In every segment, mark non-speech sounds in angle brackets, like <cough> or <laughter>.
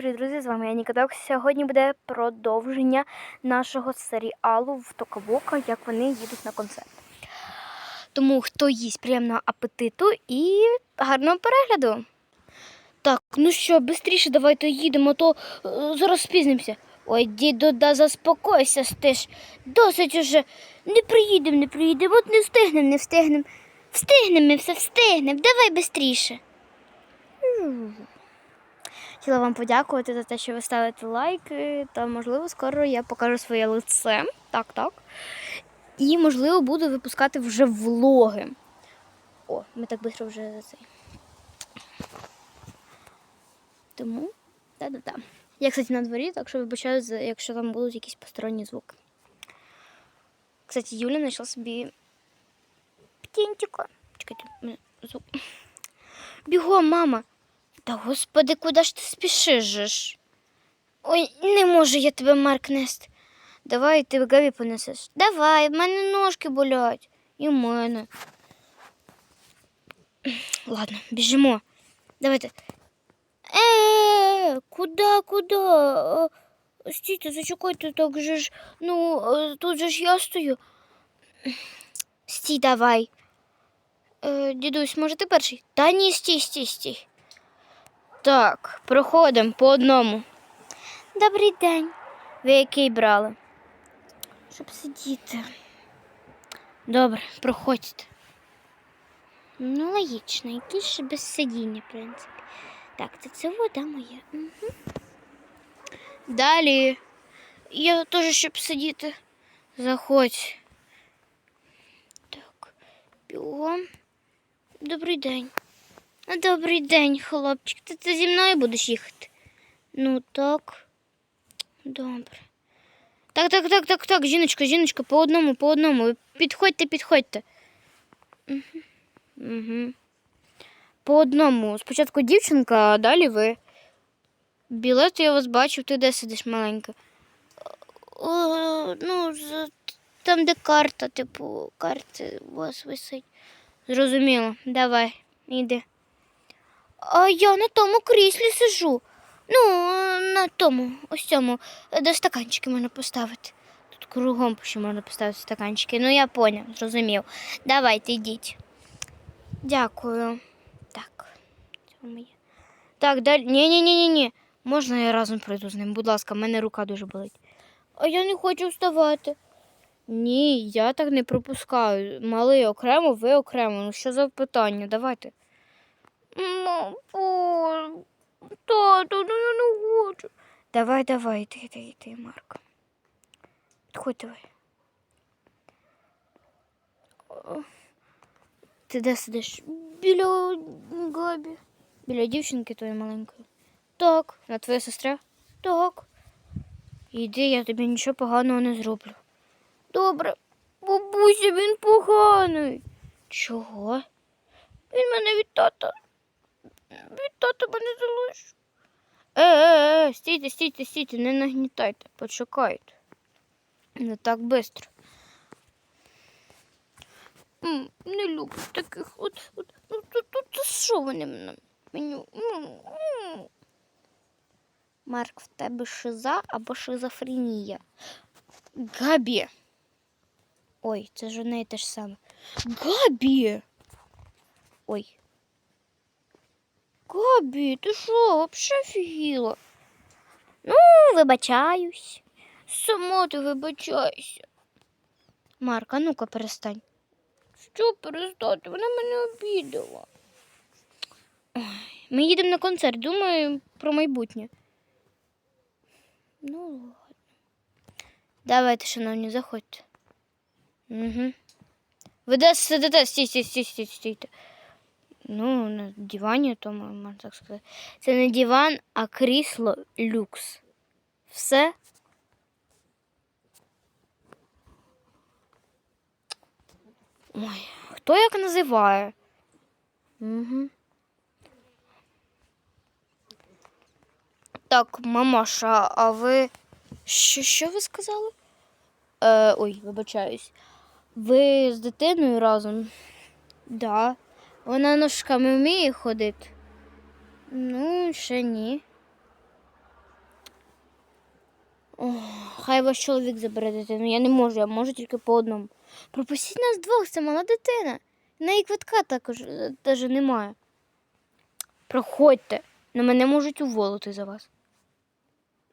Привіт, друзі, з вами я Нікодок. Сьогодні буде продовження нашого серіалу в Токавока, як вони їдуть на концерт. Тому хто їсть приємного апетиту і гарного перегляду. Так, ну що, швидше давайте їдемо, то е, зараз спізнимося. Ой, діду, да заспокойся ти ж. Досить уже. Не приїдемо, не приїдемо, от не встигнемо, не встигнемо. Встигнемо, ми все встигнемо. Давай швидше. Хотіла вам подякувати за те, що ви ставите лайки, та можливо скоро я покажу своє лице. Так, так. І, можливо, буду випускати вже влоги. О, ми так швидко вже за цей. Тому, да-да-да. Я, кстати, на дворі, так що вибачаю, якщо там будуть якісь посторонні звуки. Кстати, Юля знайшла собі птінчика. Чекайте, звук. Бігом, мама. Та господи, куди ж ти спішиш? Ой, не можу я тебе Марк нести. Давай ти Габі понесеш. Давай, в мене ножки болять. І в мене. Ладно, біжимо. Давайте. Е, куди, куди? Е, Стійте, зачекайте, так же ж. Ну, е, тут же ж я стою. Стій, давай. Е, дідусь, може ти перший? Та ні, стій, стій, стій. Так, проходимо по одному. Добрий день. Ви який брали? Щоб сидіти. Добре, проходьте. Ну, логічно, який ще без сидіння, в принципі. Так, це це вода моя. Угу. Далі. Я теж щоб сидіти. Заходь. Так, бігом. Добрий день. А, Добрий день, хлопчик. Ти, ти зі мною будеш їхати? Ну так. Добре. Так, так, так, так, так, жіночка, жіночка, по одному, по одному. Підходьте, підходьте. Угу. Угу. По одному. Спочатку дівчинка, а далі ви. Білет я вас бачив, ти де сидиш маленька? О, ну, там, де карта, типу, карти у вас висить. Зрозуміло, давай, іди. А я на тому кріслі сижу. Ну, на тому, ось цьому, де стаканчики можна поставити. Тут кругом ще можна поставити стаканчики. Ну, я поняв, зрозумів. Давайте йдіть. Дякую. Так. Так, далі. Ні, ні, ні, ні, ні. Можна я разом пройду з ним? Будь ласка, в мене рука дуже болить. А я не хочу вставати. Ні, я так не пропускаю. Малий окремо, ви окремо. Ну що за питання? Давайте. Тату, ну я не хочу. Давай, давай, ти, ти, ти, Марко. Підходь давай. Ти де сидиш? Біля Габі. Біля дівчинки твоєї маленької. Так. На твоя сестра? Так. Іди, я тобі нічого поганого не зроблю. Добре. Бабуся, він поганий. Чого? Він мене від тата. Від тата мене залишив. Е, е, е, стійте, стійте, стійте, не нагнітайте, почекайте. Не так швидко. Не люблю таких от. от ну, тут, тут, тут що вони мене? Меню. М, м. Марк, в тебе шиза або шизофренія. Габі. Ой, це ж одне і те ж саме. Габі. Ой. Габі, ти що, вообще офігіла? Ну, вибачаюсь. Сама ти вибачайся. Марк, а ну-ка перестань. Що перестати? Вона мене обідала. Ми їдемо на концерт, думаю про майбутнє. Ну, ладно. Давайте, шановні, заходьте. Угу. Ви де сидите? Стій, стій, стій, стій, стійте. Ну, на дивані, то можна так сказати. Це не диван, а крісло люкс. Все. Ой, хто як називає? Угу. Так, мамаша, а ви. Що, що ви сказали? Е, ой, вибачаюсь. Ви з дитиною разом? Да. Вона ножками вміє ходити? Ну, ще ні. О, хай ваш чоловік забере дитину. Я не можу, я можу тільки по одному. Пропустіть нас двох, це мала дитина. В неї квитка також теж немає. Проходьте, на мене можуть уволити за вас.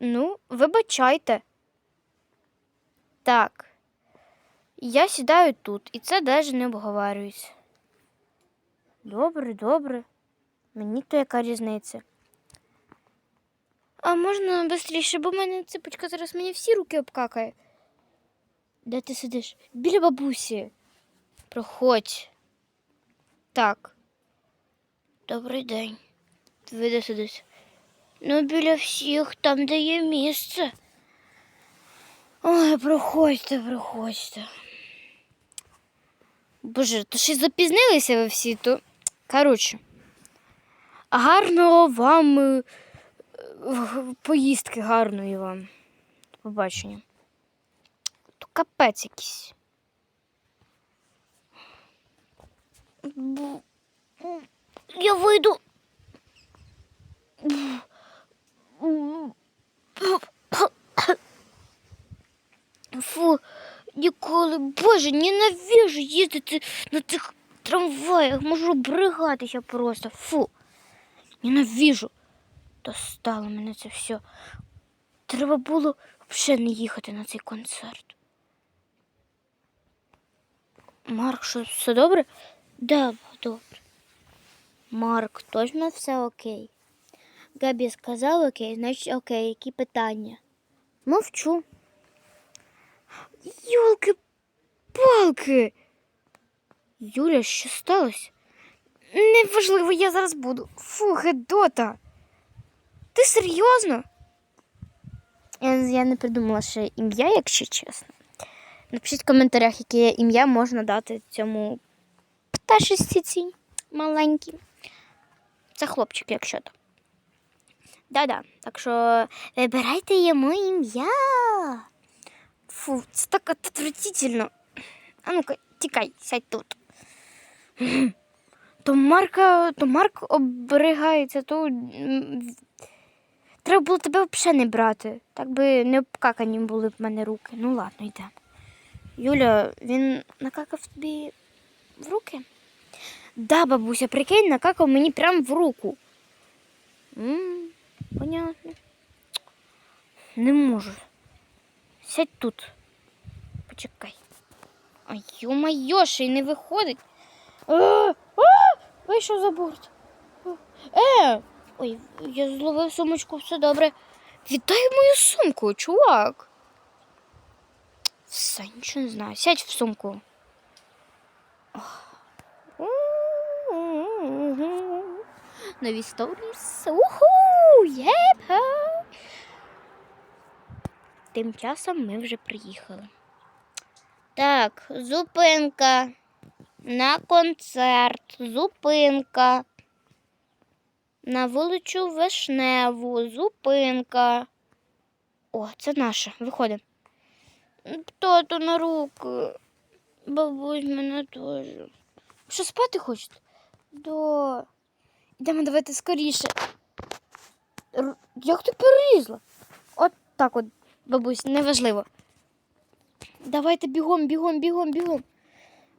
Ну, вибачайте. Так. Я сідаю тут, і це навіть не обговорюється. Добре, добре. Мені то яка різниця. А можна швидше, бо в мене ципочка зараз мені всі руки обкакає. Де ти сидиш? Біля бабусі. Проходь. Так. Добрий день. Ви де? Ну, біля всіх, там, де є місце. Ой, проходьте, проходьте. Боже, то ще запізнилися ви всі, то. Коротше. Гарного вам е, поїздки, гарної вам. Побачення. То капець якийсь. Я вийду. Фу, ніколи, боже, ненавижу їздити на цих трамваях, можу обригатися просто. Фу. Ненавижу. Достало мене це все. Треба було взагалі не їхати на цей концерт. Марк, що все добре? Да, добре. Марк, точно все окей. Габі сказав окей, значить окей, які питання? Мовчу. Йолки-палки. Юля, що сталося? Неважливо, я зараз буду. Фу, Гедота. Ти серйозно? Я, не придумала ще ім'я, якщо чесно. Напишіть в коментарях, яке ім'я можна дати цьому пташистіці маленькій. Це хлопчик, якщо то. Да-да. Так що вибирайте йому ім'я. Фу, це так отвратительно. А ну-ка, тікай, сядь тут. То Марка, то Марк оберегається, то треба було тебе взагалі не брати. Так би не обкакані були б в мене руки. Ну ладно, йдемо. Юля, він накакав тобі в руки? Да, бабуся, прикинь, накакав мені прямо в руку. понятно. Не можу. Сядь тут. Почекай. Ай, ё-моё, ще й не виходить. А, вийшов за борт. Е, ой, я зловив сумочку, все добре. Віддай мою сумку, чувак. Все, нічого не знаю. Сядь в сумку. Нові сторіс. Уху! Єпа! Тим часом ми вже приїхали. Так, зупинка. На концерт. Зупинка. На вулицю Вишневу. Зупинка. О, це наша. Виходимо. Тато на руки. Бабусь мене теж. Що спати хочете? Да. Йдемо давайте скоріше. Р- Як ти перелізла? От так от, бабусь, неважливо. Давайте бігом, бігом, бігом, бігом.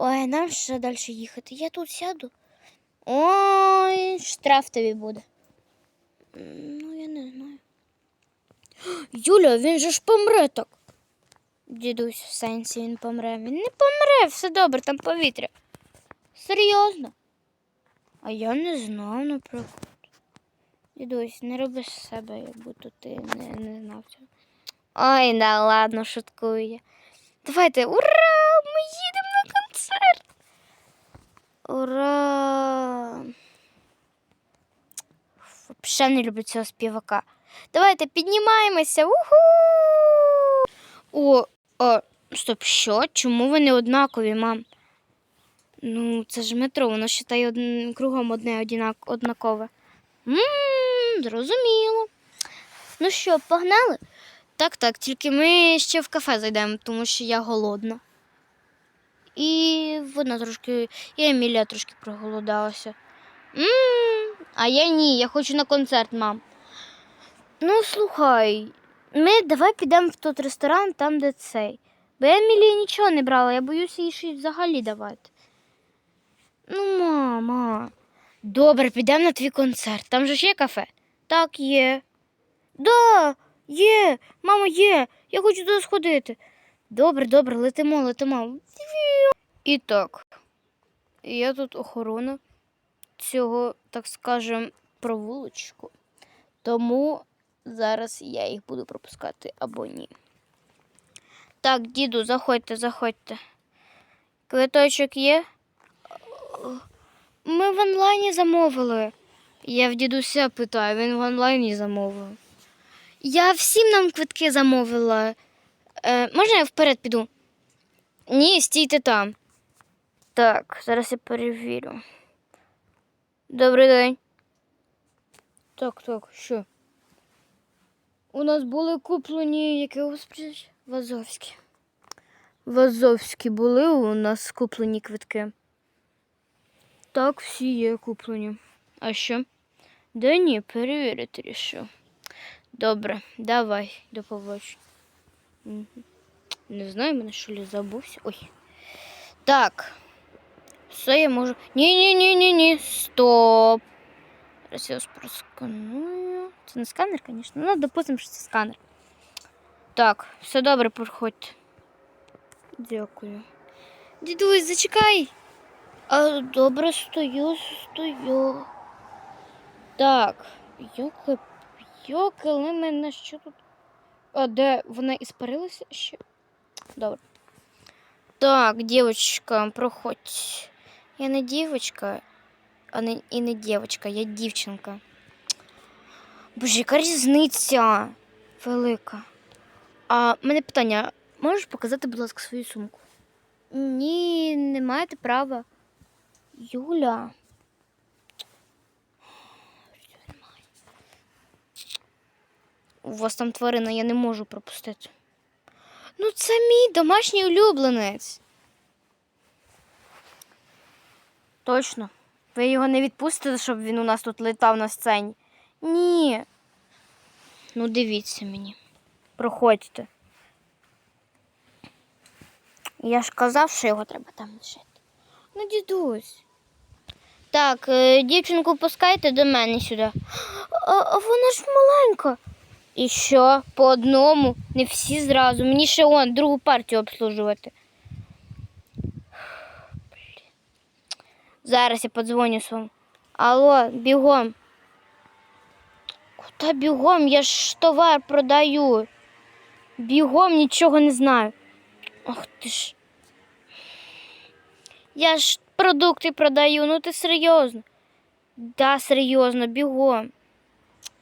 Ой, нам ще далі їхати. Я тут сяду. Ой, штраф тобі буде. Ну, я не знаю. <gasps> Юля, він же ж помре так. Дідусь, в сенсі він помре. Він не помре, все добре, там повітря. Серйозно. А я не знав, наприклад. Дідусь, не роби з себе, як будто ти не, не знав цього. Ой, да ладно, шуткую я. Давайте, ура! Ми їдемо. Ура! Взагалі не люблю цього співака. Давайте піднімаємося. Уху! О, о, стоп, що? Чому ви не однакові, мам? Ну, це ж метро, воно вважає один, кругом одне одинак, однакове. Ммм, зрозуміло. Ну що, погнали? Так, так, тільки ми ще в кафе зайдемо, тому що я голодна. І вона трошки, і Емілія трошки проголодалася. Ммм, а я ні, я хочу на концерт, мам. Ну, слухай, Ми давай підемо в той ресторан, там, де цей. Бо я Емілії нічого не брала, я боюся їй щось взагалі давати. Ну, мама. Добре, підемо на твій концерт. Там же ж є кафе? Так, є. Да, є, мамо, є. Я хочу туди сходити. Добре, добре, летимо, летимо. І так. Я тут охорона цього, так скажем, провулочку. Тому зараз я їх буду пропускати або ні. Так, діду, заходьте, заходьте. Квиточок є? Ми в онлайні замовили. Я в дідуся питаю, він в онлайні замовив. Я всім нам квитки замовила. Е, можна я вперед піду? Ні, стійте там. Так, зараз я перевірю. Добрий день. Так, так, що? У нас були куплені які у вас прізвище? Вазовські. Вазовські були у нас куплені квитки. Так, всі є куплені. А що? Да ні, перевірити рішив. Добре, давай, до побачення. Не знаю, мене що ли забувся. Ой. Так. Все, я можу. Ні, ні, ні, ні, ні. Стоп. Зараз я вас просканую. Це не сканер, звісно. Ну, допустимо, що це сканер. Так, все добре, проходьте. Дякую. Дідусь, зачекай. А, добре, стою, стою. Так, йоки, йоки, мене що тут? А де вона іспарилася ще? Добре. Так, дівчинка, проходь. Я не дівчинка, а не, і не дівчинка, я дівчинка. Боже, яка різниця велика. А мене питання: можеш показати, будь ласка, свою сумку? Ні, не маєте права. Юля. У вас там тварина, я не можу пропустити. Ну, це мій домашній улюбленець. Точно. Ви його не відпустите, щоб він у нас тут летав на сцені? Ні. Ну, дивіться мені. Проходьте. Я ж казав, що його треба там лишити. Ну, дідусь. Так, е, дівчинку пускайте до мене сюди. А, а вона ж маленька. І що? По одному, не всі зразу. Мені ще он другу партію обслужувати. Зараз я подзвоню своєму. Алло, бігом. Куди бігом? Я ж товар продаю. Бігом нічого не знаю. Ах ти ж. Я ж продукти продаю, ну ти серйозно. Да, серйозно, бігом.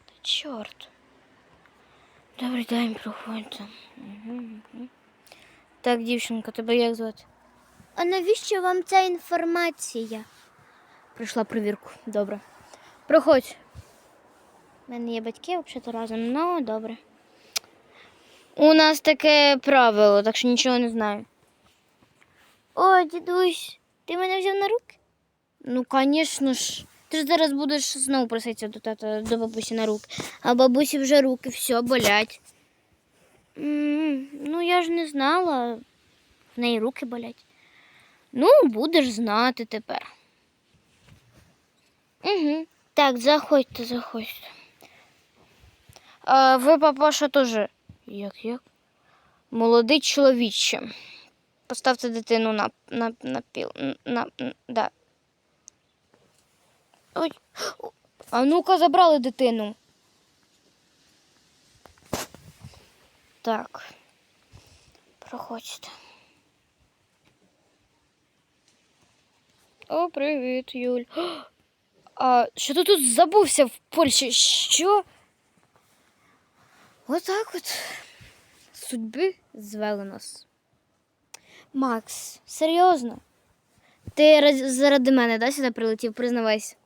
Та чорт. Добрий день, проходьте. Мгм. Так, дівчинка, тебе як звати? А навіщо вам ця інформація? Прийшла перевірку. Добре. Проходь. У мене є батьки взагалі разом. Ну, добре. У нас таке правило, так що нічого не знаю. О, дідусь, ти мене взяв на руки? Ну, звісно ж. Ти ж зараз будеш знову проситися до тата, до бабусі на руки. А бабусі вже руки все болять. Ну, я ж не знала. В неї руки болять. Ну, будеш знати тепер. Угу. Так, заходьте, заходьте. А ви, папаша, теж. Як як? Молодий чоловіче. Поставте дитину на, на, на піл. На, на, да. Ой. А ну-ка забрали дитину. Так. Проходьте. О, привіт, Юль. <gasps> А що ти тут забувся в Польщі? Що? Отак от. Судьби звели нас. Макс, серйозно? Ти заради мене, да, сюди прилетів, признавайся.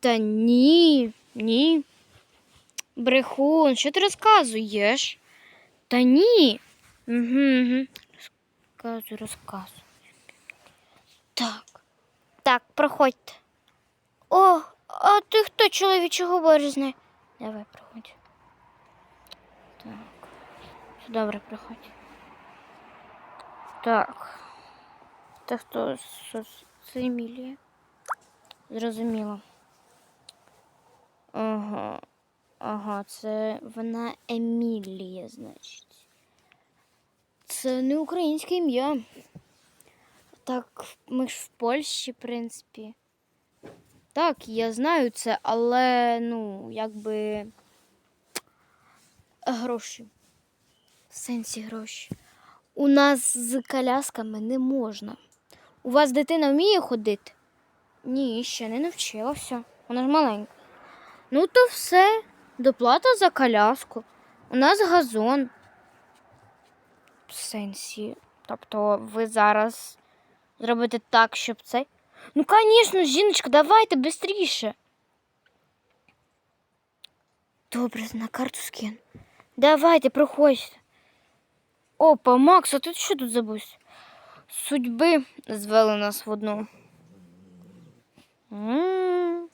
Та ні, ні. Брехун, що ти розказуєш? Та ні. Угу, угу. Розказуй, розказуй. Так. Так, проходьте. О, а ти хто чоловіче говориш? Давай, проходь. Так. Все добре, приходь. Так. Це хто? Це Емілія. Зрозуміло. Ага. Ага, це вона Емілія, значить. Це не українське ім'я. Так, ми ж в Польщі, в принципі. Так, я знаю це, але ну, якби гроші. В сенсі гроші. У нас з колясками не можна. У вас дитина вміє ходити? Ні, ще не навчилася. Вона ж маленька. Ну, то все. Доплата за коляску. У нас газон. В сенсі. Тобто ви зараз зробите так, щоб цей. Ну, звісно, жіночка, давайте швидше. Добре, на карту скин. Давайте, проходьте. Опа, Макс, а ти що тут забувся? Судьби звели нас в одну. М.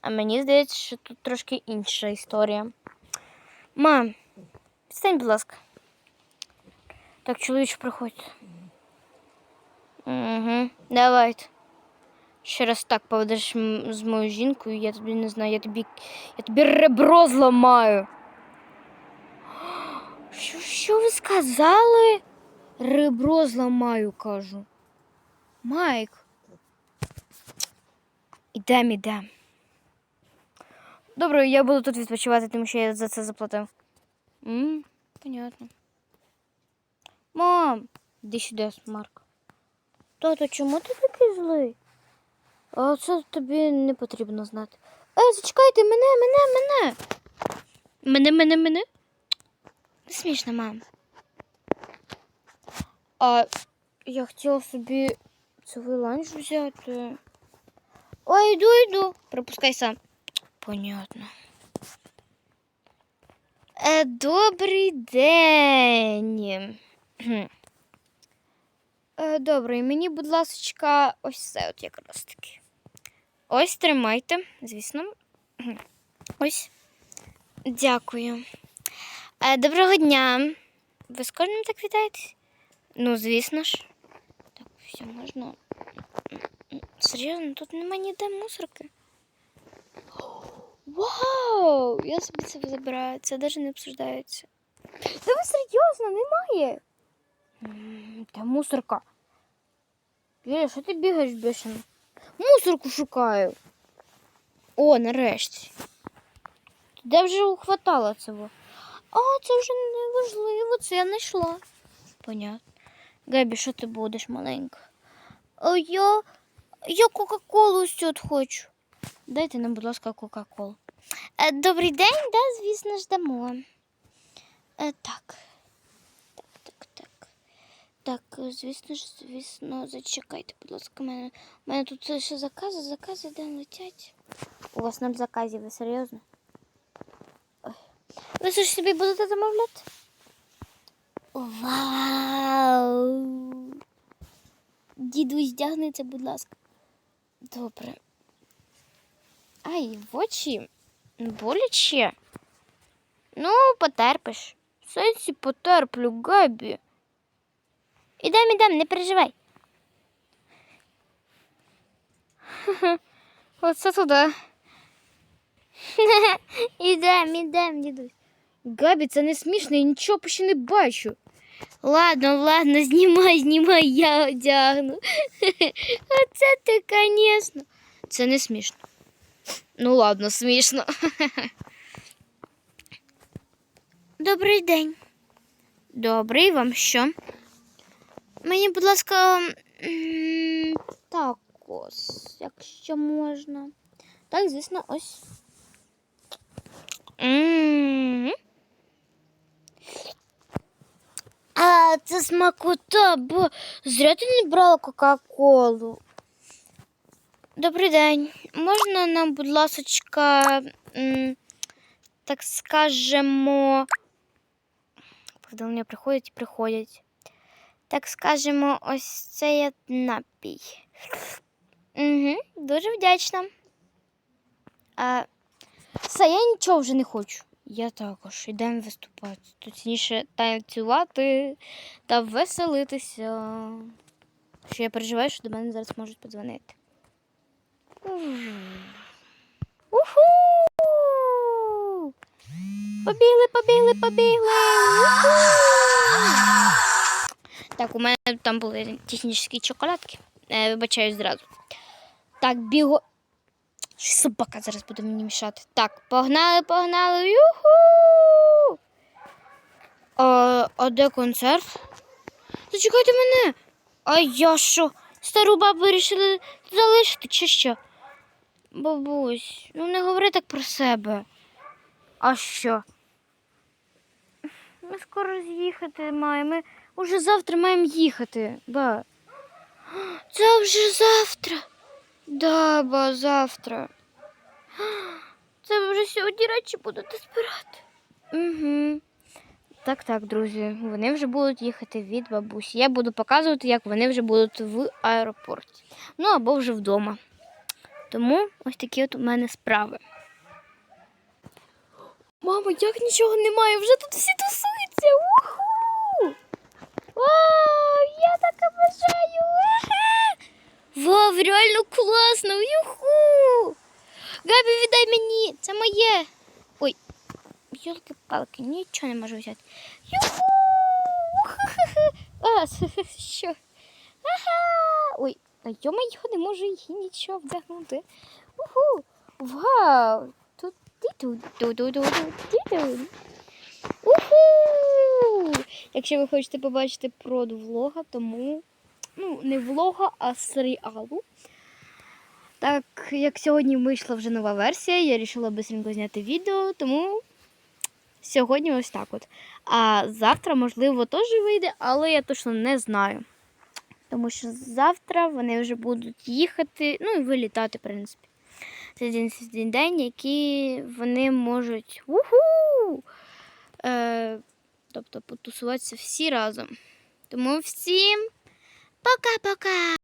А мені здається, що тут трошки інша історія. Мам, встань, будь ласка. Так, чоловіче, приходь. Угу, давайте. Ще раз так поведеш з моєю жінкою, я тобі не знаю, я тобі, я тобі ребро зламаю. Що, що ви сказали? Ребро зламаю, кажу. Майк. Ідем, ідем. Добре, я буду тут відпочивати, тому що я за це заплатив. М, понятно. Мам, іди сюди, Марк. Тато, чому ти такий злий? А це тобі не потрібно знати. Е, зачекайте, мене, мене, мене. Мене, мене, мене. Не смішно, мам. А я хотіла собі цілий ланч взяти. Ой, йду, йду. Пропускай сам. Понятно. Е, добрий день. Е, добре, мені, будь ласка, ось це от якраз таки. Ось тримайте, звісно. Ось. Дякую. Е, доброго дня. Ви з кожним так вітаєтесь? Ну, звісно ж. Так, все можна. Серйозно, тут нема ніде мусорки. Вау! Я собі це забираю, це навіть не обсуждається. Та ви серйозно, немає? Та мусорка. Юля, що ти бігаєш бешено? Мусорку шукаю. О, нарешті. Де вже ухватала цього? А, це вже не важливо, це я знайшла. Понятно. Габі, що ти будеш маленька? А я. Я Кока-Колу от хочу. Дайте нам, будь ласка, Кока-Колу. Е, добрий день, да, звісно ж дамо. Е, так. Так, так, так. Так, е, звісно ж, звісно, зачекайте, будь ласка, у мене, тут ще закази, закази де летять. У вас ноль заказів, ви серйозно? Ой. Ви що ж собі будете замовляти? Вау! Дідусь, здягнеться, будь ласка. Добре. Ай, в очі боляче. Ну, потерпиш. В сенсі потерплю, Габі. Ідем, ідем, не переживай. <laughs> Оце туди. <laughs> Ідем, ідем, дідусь. Габі, це не смішно, я нічого ще не бачу. Ладно, ладно, знімай, знімай, я одягну. <laughs> Оце ти, звісно. Це не смішно. Ну, ладно, смішно. Добрий день. Добрий вам що? Мені, будь ласка, м, такос, якщо можна. Так, звісно, ось. А, це смакота, бо зря ти не брала Кока-Колу. Добрий день. Можна нам, будь ласочка, так скажемо. Повідомлення приходять і приходять. Так скажемо, ось цей напій. Угу, дуже вдячна. А, все, я нічого вже не хочу. Я також. Йдемо виступати. Точніше, танцювати та веселитися. Що я переживаю, що до мене зараз можуть подзвонити. Уху! Побігли, побігли, побігли. Так, у мене там були технічні шоколадки. Е, вибачаюсь зразу. Так, біго. Собака зараз буде мені мішати. Так, погнали, погнали. Юху! А, а де концерт? Зачекайте мене. А я що? Стару бабу вирішили залишити чи що? Бабусь, ну не говори так про себе. А що? Ми скоро з'їхати маємо. Ми уже завтра маємо їхати. Ба. Це вже завтра. Да, ба, завтра. Це вже сьогодні речі будете збирати. Угу. Так, так, друзі. Вони вже будуть їхати від бабусі. Я буду показувати, як вони вже будуть в аеропорті. Ну або вже вдома. Тому ось такі от у мене справи. Мамо, як нічого немає, вже тут всі тусуються. Уху! Вау, я так обожаю! Вау, реально класно! Юху! Габі, віддай мені! Це моє! Ой, Йолки-палки, нічого не можу взяти. Юху! <laughs> Ага! Ой, а йома його не можу її нічого вдягнути. Уху! Вау! Тут. Уху! Якщо ви хочете побачити проду влога, тому ну, не влога, а серіалу. Так як сьогодні вийшла вже нова версія, я вирішила быстренько зняти відео, тому сьогодні ось так от. А завтра, можливо, теж вийде, але я точно не знаю. Тому що завтра вони вже будуть їхати, ну і вилітати, в принципі. Це один день, який вони можуть уху! Е, тобто потусуватися всі разом. Тому всім пока-пока!